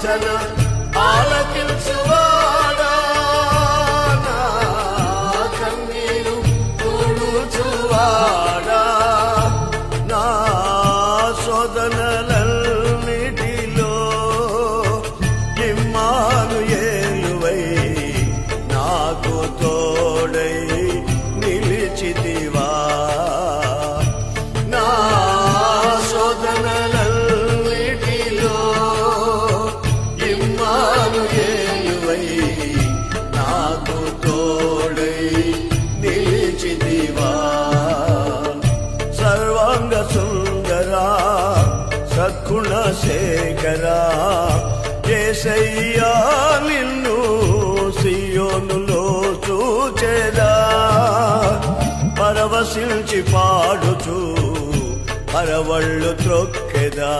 యాచన ఆలకించువాడా నా కన్నీరు తుడుచువాడా? నా శోధనలన్నిటిలో సర్వాంగ సుందరా సద్గుణ శేఖరా. కేసయ్యా నిన్ను సియోనులో చూచేదా. పరవశించి పాడుచు పరవళ్ళు త్రొక్కెదా.